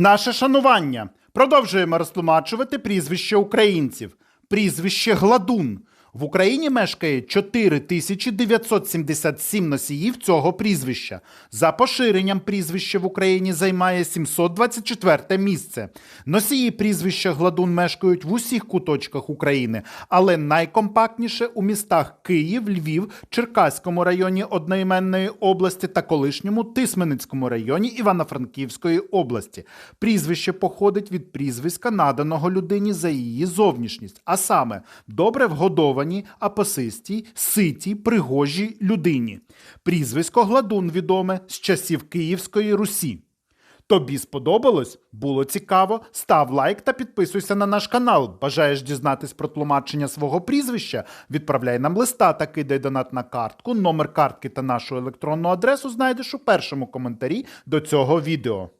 Наше шанування. Продовжуємо розтлумачувати прізвище українців. Прізвище Гладун. В Україні мешкає 4977 носіїв цього прізвища. За поширенням прізвище в Україні займає 724 місце. Носії прізвища Гладун мешкають в усіх куточках України, але найкомпактніше у містах Київ, Львів, Черкаському районі одноіменної області та колишньому Тисменицькому районі Івано-Франківської області. Прізвище походить від прізвиська, наданого людині за її зовнішність, а саме добре вгодованій, апосистій, ситій, пригожій людині. Прізвисько Гладун відоме з часів Київської Русі. Тобі сподобалось? Було цікаво? Став лайк та підписуйся на наш канал. Бажаєш дізнатись про тлумачення свого прізвища? Відправляй нам листа та кидай донат на картку. Номер картки та нашу електронну адресу знайдеш у першому коментарі до цього відео.